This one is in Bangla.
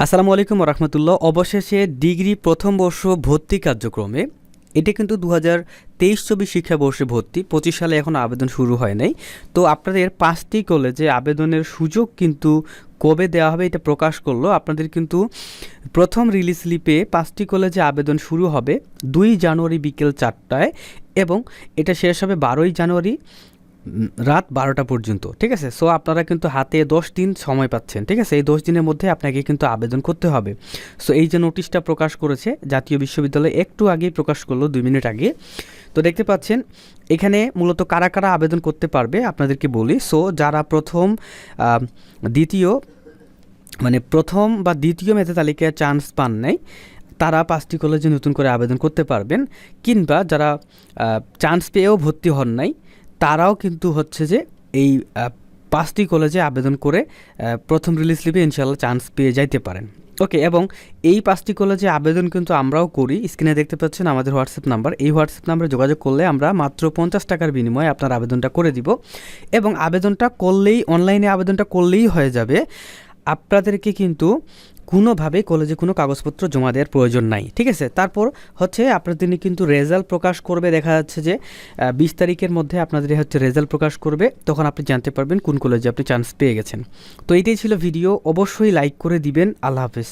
আসসালামু আলাইকুম রহমতুল্লাহ অবশেষে ডিগ্রি প্রথম বর্ষ ভর্তি কার্যক্রমে, এটা কিন্তু দু হাজার তেইশ চব্বিশ শিক্ষাবর্ষে ভর্তি, পঁচিশ সালে এখন আবেদন শুরু হয় নাই। তো আপনাদের পাঁচটি কলেজে আবেদনের সুযোগ কিন্তু কবে দেওয়া হবে এটা প্রকাশ করল। আপনাদের কিন্তু প্রথম রিলিজ স্লিপে পাঁচটি কলেজে আবেদন শুরু হবে দুই জানুয়ারি বিকেল চারটায় এবং এটা শেষ হবে বারোই জানুয়ারি। রাত বারোটা পর্যন্ত, ঠিক আছে? সো আপনারা কিন্তু হাতে দশ দিন সময় পাচ্ছেন, ঠিক আছে? এই দশ দিনের মধ্যে আপনাকে কিন্তু আবেদন করতে হবে। সো এই যে নোটিশটা প্রকাশ করেছে, জাতীয় বিশ্ববিদ্যালয় একটু আগেই প্রকাশ করল, দুই মিনিট আগে। তো দেখতে পাচ্ছেন, এখানে মূলত কারা কারা আবেদন করতে পারবে, আপনাদেরকে বলি। সো যারা প্রথম দ্বিতীয় মানে প্রথম বা দ্বিতীয় মেধা তালিকায় চান্স পান নাই, তারা পাঁচটি কলেজে নতুন করে আবেদন করতে পারবেন। কিংবা যারা চান্স পেয়েও ভর্তি হন নাই তারাও কিন্তু হচ্ছে যে এই পাঁচটি কলেজে আবেদন করে প্রথম রিলিজ স্লিপে ইনশাল্লাহ চান্স পেয়ে যাইতে পারেন। ওকে এবং এই পাঁচটি কলেজে আবেদন কিন্তু আমরাও করি। স্ক্রিনে দেখতে পাচ্ছেন আমাদের হোয়াটসঅ্যাপ নাম্বার এই হোয়াটসঅ্যাপ নাম্বারে যোগাযোগ করলে আমরা মাত্র পঞ্চাশ টাকার বিনিময়ে আপনার আবেদনটা করে দিব। এবং আবেদনটা করলেই অনলাইনে আবেদনটা করলেই হয়ে যাবে। আপনাদেরকে কিন্তু কোনোভাবে কলেজে কোনো কাগজপত্র জমা দেওয়ার প্রয়োজন নাই, ঠিক আছে? তারপর হচ্ছে আপনার দিনে কিন্তু রেজাল্ট প্রকাশ করবে, দেখা যাচ্ছে যে বিশ তারিখের মধ্যে আপনাদের হচ্ছে রেজাল্ট প্রকাশ করবে, তখন আপনি জানতে পারবেন কোন কলেজে আপনি চান্স পেয়ে গেছেন। তো এটাই ছিল ভিডিও অবশ্যই লাইক করে দিবেন, আল্লাহ হাফেজ।